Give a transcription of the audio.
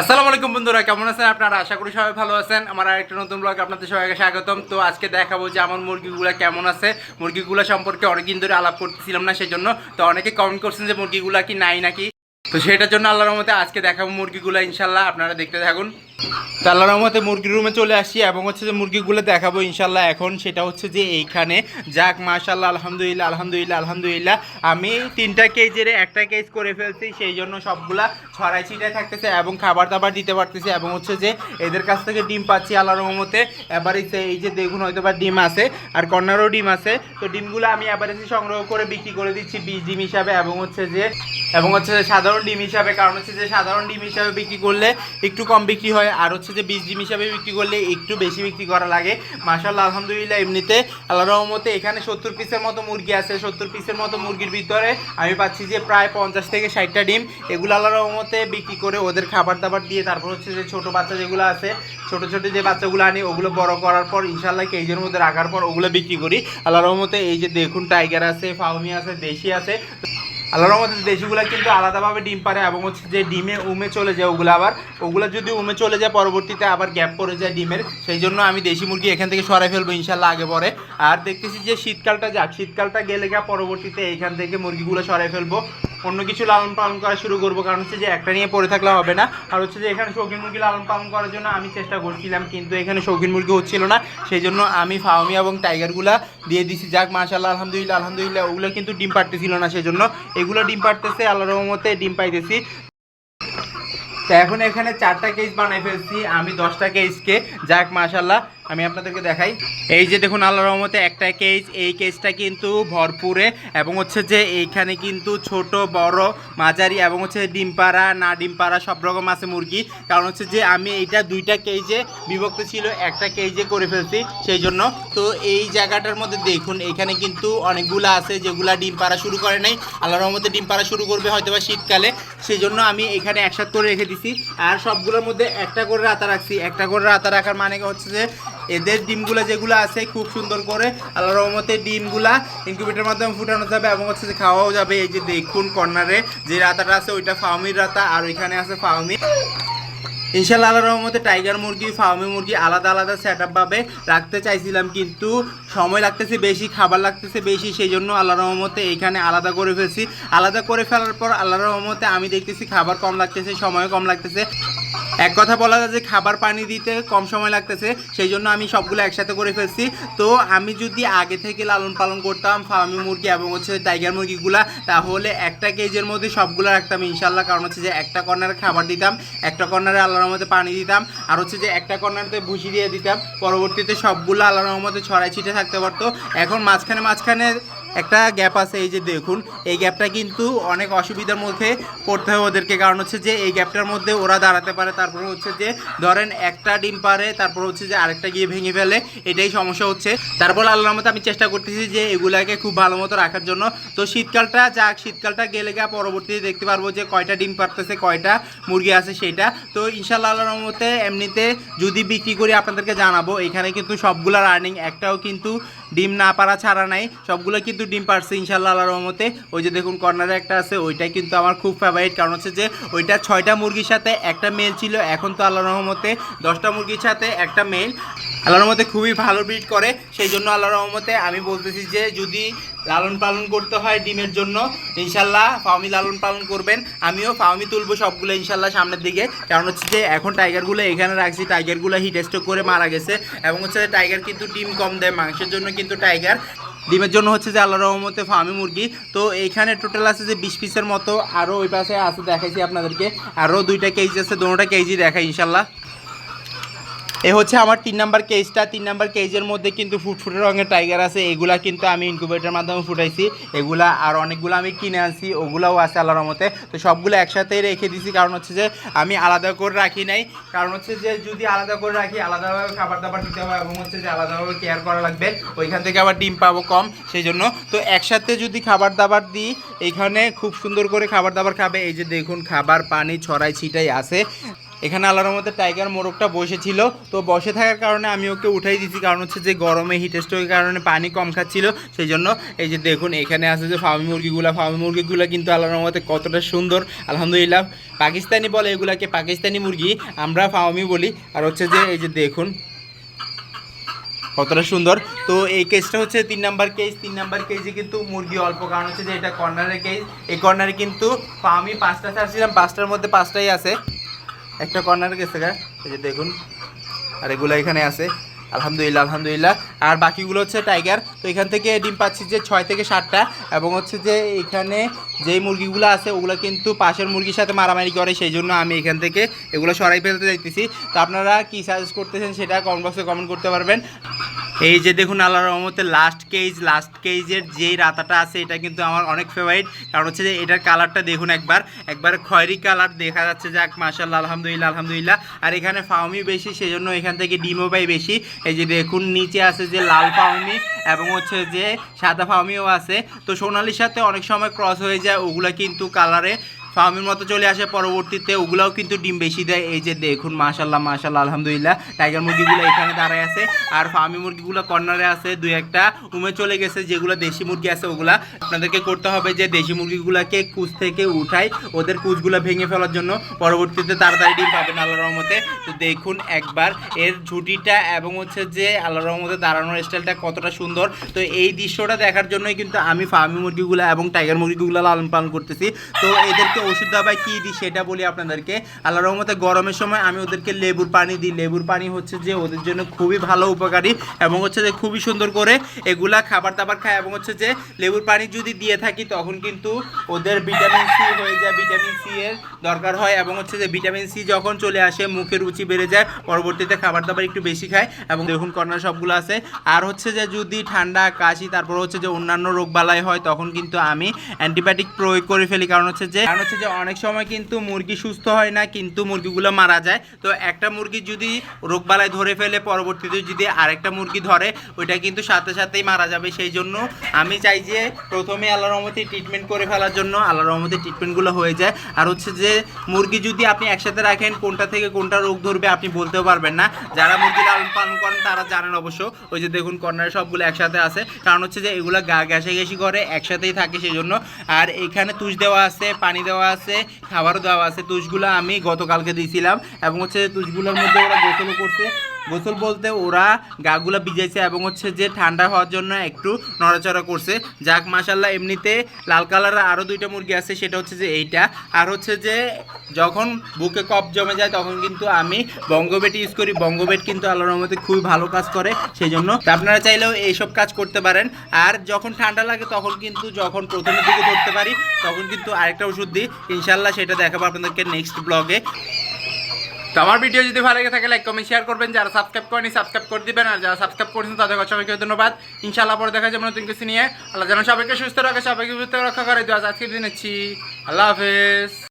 আসসালামু আলাইকুম বন্ধুরা, কেমন আছেন আপনারা? আশা করি সবাই ভালো আছেন। আমার আরেকটা নতুন ব্লগ আপনাদের সবাইকে স্বাগতম। তো আজকে দেখাবো যে আমার মুরগিগুলো কেমন আছে। মুরগিগুলো সম্পর্কে অনেকদিন ধরে আলাপ করতেছিলাম না সেই জন্য তো অনেকে কমেন্ট করছেন যে মুরগিগুলো কি নাই নাকি? তো সেটার জন্য আল্লাহর মতে আজকে দেখাবো মুরগিগুলো ইনশাল্লাহ আপনারা দেখতে থাকুন। তো আল্লাহর রহমতে মুরগির রুমে চলে আসি এবং হচ্ছে যে মুরগিগুলো দেখাবো ইনশাল্লাহ এখন। সেটা হচ্ছে যে এইখানে। যাক, মাশাল্লাহ, আলহামদুলিল্লাহ আলহামদুলিল্লাহ আলহামদুলিল্লাহ। আমি তিনটা কেজের একটা কেজ করে ফেলছি, সেই জন্য সবগুলা ছড়াই ছিটাই থাকতেছে এবং খাবার দাবার দিতে পারতেছি এবং হচ্ছে যে এদের কাছ থেকে ডিম পাচ্ছি আল্লাহর রহমতে। এবার এই যে দেখুন হয়তো বা ডিম আছে আর কর্নারও ডিম আছে। তো ডিমগুলো আমি এবার সংগ্রহ করে বিক্রি করে দিচ্ছি বীজ ডিম হিসাবে এবং হচ্ছে যে এবং হচ্ছে সাধারণ ডিম হিসাবে, কারণ হচ্ছে যে সাধারণ ডিম হিসাবে বিক্রি করলে একটু কম বিক্রি হয়। আর হচ্ছে যে বিশ ডিম হিসাবে বিক্রি করলে একটু বেশি বিক্রি করা লাগে। মাশাল্লাহ আলহামদুলিল্লাহ, এমনিতে আল্লাহ রহমতে এখানে সত্তর পিসের মতো মুরগি আছে। সত্তর পিসের মতো মুরগির ভিতরে আমি পাচ্ছি যে প্রায় পঞ্চাশ থেকে ষাটটা ডিম। এগুলো আল্লাহ রহমতে বিক্রি করে ওদের খাবার দাবার দিয়ে তারপর হচ্ছে যে ছোটো বাচ্চা যেগুলো আছে, ছোট ছোট যে বাচ্চাগুলো আনি, ওগুলো বড় করার পর ইনশাল্লাহ কেজের মধ্যে রাখার পর ওগুলো বিক্রি করি। আল্লাহ রহমতে এই যে দেখুন, টাইগার আছে, ফাউমি আছে, দেশি আছে। আল্লাহর রহমতে দেশিগুলো কিন্তু আলাদাভাবে ডিম পারে এবং হচ্ছে যে ডিমে, উমে চলে যায় ওগুলো আবার, ওগুলো যদি উমে চলে যায়, পরবর্তীতে আবার গ্যাপ পড়ে যায় ডিমের, সেই জন্য আমি দেশি মুরগি এখান থেকে সরাই ফেলব ইনশাল্লাহ আগে পরে। আর দেখতেছি যে শীতকালটা যাক, শীতকালটা গেলে গা পরবর্তীতে এখান থেকে মুরগিগুলো সরাই ফেলব। অন্য কিছু লালন পালন করা শুরু করব। কারণ হচ্ছে যে একটা নিয়ে পড়ে থাকলে হবে না। আর হচ্ছে যে এখানে শৌখিন মুরগি লালন পালন করার জন্য আমি চেষ্টা করছিলাম, কিন্তু এখানে শৌখিন মুরগি হচ্ছিল না। সেই জন্য আমি ফাউমি এবং টাইগারগুলা দিয়ে দিছি। যাক মাশাল্লাহ আলহামদুলিল্লাহ আলহামদুলিল্লাহ, ওগুলো কিন্তু ডিম পাড়তেছিল না সেই জন্য এগুলো ডিম পাড়তেছে আল্লাহ রহমতে ডিম পাইতেছি। তো এখন এখানে চারটা কেজ বানাই ফেলছি, আমি দশটা কেজকে যাক মাশাল্লাহ আমি আপনাদেরকে দেখাই। এই যে দেখুন আল্লাহ রহমতে একটা কেজ এই কেজটা কিন্তু ভরপুরে এবং হচ্ছে যে এইখানে কিন্তু ছোট, বড়, মাঝারি এবং হচ্ছে ডিম পাড়া না ডিম পাড়া সব রকম আছে মুরগি। কারণ হচ্ছে যে আমি এইটা দুইটা কেজে বিভক্ত ছিল, একটা কেজে করে ফেলছি সেই জন্য। তো এই জায়গাটার মধ্যে দেখুন, এখানে কিন্তু অনেকগুলো আছে যেগুলা ডিম পাড়া শুরু করে নাই। আল্লাহ রহমতে ডিম পাড়া শুরু করবে হয়তো বা শীতকালে। সেই জন্য আমি এখানে একসাথে করে রেখে দিছি। আর সবগুলোর মধ্যে একটা করে রাতা রাখছি। একটা করে রাতা রাখার মানে হচ্ছে যে এদের ডিমগুলো যেগুলো আছে খুব সুন্দর করে আল্লাহ রহমতে ডিমগুলা ইনকিউবেটার মাধ্যমে ফুটানো যাবে এবং হচ্ছে যে খাওয়াও যাবে। এই যে দেখুন কর্নারে যে রাতাটা আছে ওইটা ফাউমির রাতা আর ওইখানে আছে ফাউমি ইনশাল্লাহ আল্লাহ রহমতে টাইগার মুরগি ফার্মি মুরগি আলাদা আলাদা সেট ভাবে রাখতে চাইছিলাম কিন্তু সময় লাগতেছে, বেশি খাবার লাগতেছে, বেশি সেই জন্য আল্লাহ রহমতে এখানে আলাদা করে ফেলছি। আলাদা করে ফেলার পর আল্লাহ রহমতে আমি দেখতেছি খাবার কম লাগতেছে সময় কম লাগতেছে। এক কথা বলা যায় যে খাবার পানি দিতে কম সময় লাগতেছে, সেই জন্য আমি সবগুলো একসাথে করে ফেলছি। তো আমি যদি আগে থেকে লালন পালন করতাম, ফার্মি মুরগি এবং হচ্ছে টাইগার মুরগিগুলা, তাহলে একটা কেজের মধ্যে সবগুলো রাখতাম ইনশাল্লাহ কারণ হচ্ছে যে একটা কর্নারে খাবার দিতাম, একটা কর্নারে আল্লাহর মধ্যে পানি দিতাম, আর হচ্ছে যে একটা কর্নারতে ভুসি দিয়ে দিতাম। পরবর্তীতে সবগুলো আল্লাহর মধ্যে ছড়াই ছিটে থাকতে পারতো। এখন মাঝখানে মাঝখানে একটা গ্যাপ আছে, এই যে দেখুন, এই গ্যাপটা কিন্তু অনেক অসুবিধার মধ্যে পড়তে হয় ওদেরকে। কারণ হচ্ছে যে, এই গ্যাপটার মধ্যে ওরা দাঁড়াতে পারে, তারপর হচ্ছে যে, ধরেন একটা ডিম পারে, তারপর হচ্ছে যে আরেকটা গিয়ে ভেঙে ফেলে, এটাই সমস্যা হচ্ছে। তারপর আল্লাহর মতো আমি চেষ্টা করতেছি যে, এগুলাকে খুব ভালো মতো রাখার জন্য। তো শীতকালটা যাক, শীতকালটা গেলে গা পরবর্তীতে দেখতে পারব যে, কয়টা ডিম পারতেছে, কয়টা মুরগি আছে সেটা। তো ইনশাল্লাহ আল্লাহর মতে এমনিতে যদি বিক্রি করি আপনাদেরকে জানাব, এখানে কিন্তু সবগুলা রানিং একটাও কিন্তু ডিম না পারা ছাড়া নাই, সবগুলো কিন্তু ডিম পারছে ইনশাল্লাহ আল্লাহর রহমতে। ওই যে দেখুন কর্নারে একটা আছে ওইটা কিন্তু আমার খুব ফেভারিট কারণ হচ্ছে যে, ওইটা ছয়টা মুরগির সাথে একটা মেল ছিল, এখন তো আল্লাহর রহমতে দশটা মুরগির সাথে একটা মেল আল্লাহর রহমতে খুবই ভালো ব্রিড করে সেই জন্য আল্লাহর রহমতে আমি বলতেছি যে, যদি লালন পালন করতে হয় ডিমের জন্য ইনশাল্লাহ ফার্মি লালন পালন করবেন। আমিও ফার্মি তুলবো সবগুলো ইনশাল্লাহ সামনের দিকে। কারণ হচ্ছে যে, এখন টাইগারগুলো এখানে রাখছি, টাইগারগুলো হিট স্ট্রোক করে মারা গেছে। এবং হচ্ছে টাইগার কিন্তু ডিম কম দেয়, মাংসের জন্য কিন্তু টাইগার ডিমের জন্য হচ্ছে যে আল্লাহ রহমতে ফার্মি মুরগি। তো এইখানে টোটাল আছে যে বিশ পিসের মতো আরও ওই পাশে আছে দেখাইছি আপনাদেরকে। আরও দুইটা কেজি আছে দোনোটা কেজি দেখাই ইনশাল্লাহ। এ হচ্ছে আমার তিন নাম্বার কেজটা তিন নাম্বার কেজের মধ্যে কিন্তু ফুটফুটে রঙের টাইগার আছে। এগুলা কিন্তু আমি ইনকিউবেটার মাধ্যমে ফুটাইছি। এগুলা আর অনেকগুলো আমি কিনে আনছি। ওগুলাও আছে আল্লাহর মতে তো সবগুলো একসাথেই রেখে দিছি। কারণ হচ্ছে যে আমি আলাদা করে রাখি নাই। কারণ হচ্ছে যে যদি আলাদা করে রাখি, আলাদাভাবে খাবার দাবার দিতে হবে এবং হচ্ছে যে আলাদাভাবে কেয়ার করা লাগবে, ওইখান থেকে আবার ডিম পাবো কম। সেই জন্য তো একসাথে যদি খাবার দাবার দিই, এখানে খুব সুন্দর করে খাবার দাবার খাবে। এই যে দেখুন, খাবার, পানি, ছড়াই, ছিটাই আছে। এখানে আল্লাহর মধ্যে টাইগার মোরগটা বসেছিল। তো বসে থাকার কারণে আমি ওকে উঠাই দিয়েছি কারণ হচ্ছে যে গরমে হিট স্ট্রোকের কারণে পানি কম খাচ্ছিল। সেই জন্য এই যে দেখুন, এখানে আছে যে ফার্মি মুরগিগুলো। ফার্মি মুরগিগুলো কিন্তু আল্লাহর মধ্যে কতটা সুন্দর। আলহামদুলিল্লাহ, পাকিস্তানি বলে এগুলাকে পাকিস্তানি মুরগি, আমরা ফার্মি বলি। আর হচ্ছে যে এই যে দেখুন, কতটা সুন্দর। তো এই কেসটা হচ্ছে তিন নাম্বার কেস তিন নাম্বার কেজে কিন্তু মুরগি অল্প কারণ হচ্ছে যে এটা কর্নারের কেস এই কর্নারে কিন্তু আমি পাঁচটা ছাড়ছিলাম পাঁচটার মধ্যে পাঁচটাই আছে। একটা কর্নারে গেছে গা। এই যে দেখুন, আর এগুলো এখানে আছে। আলহামদুলিল্লাহ আলহামদুলিল্লাহ। আর বাকিগুলো হচ্ছে টাইগার তো এখান থেকে ডিম পাচ্ছি যে ছয় থেকে সাতটা। এবং হচ্ছে যে এখানে যেই মুরগিগুলো আছে, ওগুলো কিন্তু পাশের মুরগির সাথে মারামারি করে, সেই জন্য আমি এখান থেকে এগুলো সরাই ফেলতে যাইতেছি। তো আপনারা কী সাজেস্ট করতেছেন সেটা কমেন্ট বক্সে কমেন্ট করতে পারবেন। এই যে দেখুন আল্লাহ রহমতে লাস্ট কেজ লাস্ট কেজের যেই রাতাটা আছে, এটা কিন্তু আমার অনেক ফেভারিট কারণ হচ্ছে যে এটার কালারটা দেখুন একবার। একবার খয়েরি কালার দেখা যাচ্ছে যাক মাশাল্লাহ আলহামদুলিল্লাহ আলহামদুলিল্লাহ। আর এখানে ফাউমি বেশি, সেজন্য এখান থেকে ডিমও পাই বেশি। এই যে দেখুন, নিচে আছে যে লাল ফাউমি এবং হচ্ছে যে সাদা ফাউমিও আছে। তো সোনালির সাথে অনেক সময় ক্রস হয়ে যায়, ওগুলা কিন্তু কালারে ফার্মের মতো চলে আসে পরবর্তীতে, ওগুলাও কিন্তু ডিম বেশি দেয়। এই যে দেখুন মাশাল্লাহ মাশাল্লাহ আলহামদুলিল্লাহ। টাইগার মুরগিগুলো এখানে দাঁড়ায় আছে। আর ফার্মি মুরগিগুলো কর্নারে আছে, দুই একটা উমে চলে গেছে, যেগুলো দেশি মুরগি আছে, ওগুলা। আপনাদেরকে করতে হবে যে, দেশি মুরগিগুলোকে কুচ থেকে উঠাই ওদের কুচগুলো ভেঙে ফেলার জন্য। পরবর্তীতে তাড়াতাড়ি ডিম পাবেন আল্লাহ রহমতে। তো দেখুন একবার, এর ঝুটিটা এবং হচ্ছে যে আল্লাহ রহমতে দাঁড়ানোর স্টাইলটা কতটা সুন্দর। তো এই দৃশ্যটা দেখার জন্যই কিন্তু আমি ফার্মি মুরগিগুলো এবং টাইগার মুরগিগুলো লালন পালন করতেছি। তো এদেরকে ওষুধ দাবায় কী দিই সেটা বলি আপনাদেরকে। আল্লাহ রহমতে গরমের সময় আমি ওদেরকে লেবুর পানি দিই। লেবুর পানি হচ্ছে যে ওদের জন্য খুবই ভালো উপকারী এবং হচ্ছে যে খুবই সুন্দর করে এগুলা খাবার দাবার খায় এবং হচ্ছে যে লেবুর পানি যদি দিয়ে থাকি তখন কিন্তু ওদের ভিটামিন সি হয়ে যায়, ভিটামিন সি এর দরকার হয় এবং হচ্ছে যে ভিটামিন সি যখন চলে আসে, মুখের রুচি বেড়ে যায়, পরবর্তীতে খাবার দাবার একটু বেশি খায় এবং দেখুন কর্নার সবগুলো আছে। আর হচ্ছে যে যদি ঠান্ডা, কাশি, তারপর হচ্ছে যে অন্যান্য রোগ বালাই হয়, তখন কিন্তু আমি অ্যান্টিবায়োটিক প্রয়োগ করে ফেলি। কারণ হচ্ছে যে কারণ হচ্ছে যে অনেক সময় কিন্তু মুরগি সুস্থ হয় না, কিন্তু মুরগিগুলো মারা যায়। তো একটা মুরগি যদি রোগ বালাই ধরে ফেলে পরবর্তীতে যদি আরেকটা মুরগি ধরে, ওইটা কিন্তু সাথে সাথেই মারা যাবে। সেই জন্য আমি চাই যে প্রথমে আল্লাহ রহমতে ট্রিটমেন্ট করে ফেলার জন্য আল্লাহ রহমতে ট্রিটমেন্টগুলো হয়ে যায়। আর হচ্ছে যে মুরগি যদি আপনি একসাথে রাখেন, কোনটা থেকে কোনটা রোগ ধরবে আপনি বলতেও পারবেন না। যারা মুরগি লালন পালন করেন, তারা জানেন অবশ্য। ওই যে দেখুন, কর্নারে সবগুলো একসাথে আছে। কারণ হচ্ছে যে এগুলো গা গ্যাসে গ্যাসি করে একসাথেই থাকে সেই জন্য। আর এখানে তুষ দেওয়া আছে, পানি দেওয়া আছে, খাবারও দেওয়া আছে। তুষগুলো আমি গতকালকে দিয়েছিলাম এবং হচ্ছে তুষগুলোর মধ্যে ওরা গোসলও করছে। গোসল বলতে ওরা গাগুলা ভিজাইছে এবং হচ্ছে যে ঠান্ডা হওয়ার জন্য একটু নড়াচড়া করছে। যাক মাসাল্লাহ এমনিতে লাল কালারের আরও দুইটা মুরগি আছে, সেটা হচ্ছে যে এইটা। আর হচ্ছে যে যখন বুকে কপ জমে যায়, তখন কিন্তু আমি বঙ্গবেট ইউজ করি। বঙ্গবেট কিন্তু আল্লাহর রহমতে খুবই ভালো কাজ করে সেই জন্য আপনারা চাইলেও এইসব কাজ করতে পারেন। আর যখন ঠান্ডা লাগে, তখন কিন্তু যখন প্রথমের দিকে ধরতে পারি, তখন কিন্তু আরেকটা ওষুধ দিই। ইনশাল্লাহ সেটা দেখাবো আপনাদেরকে নেক্সট ব্লগে তো আমার ভিডিও যদি ভালো লাগে থাকে লাইক কমেন্ট শেয়ার করবেন। যারা সাবস্ক্রাইব করেনি সাবস্ক্রাইব করে দিবেন। আর যারা সাবস্ক্রাইব করেছেন তাদের সবাইকে ধন্যবাদ। ইনশাআল্লাহ পরে দেখা যাবে নতুন কিছু নিয়ে। আল্লাহ যেন সবাইকে সুস্থ রাখে, সবাইকে সুস্থ রক্ষা করে। আজকে দিনেছি আল্লাহ হাফেজ।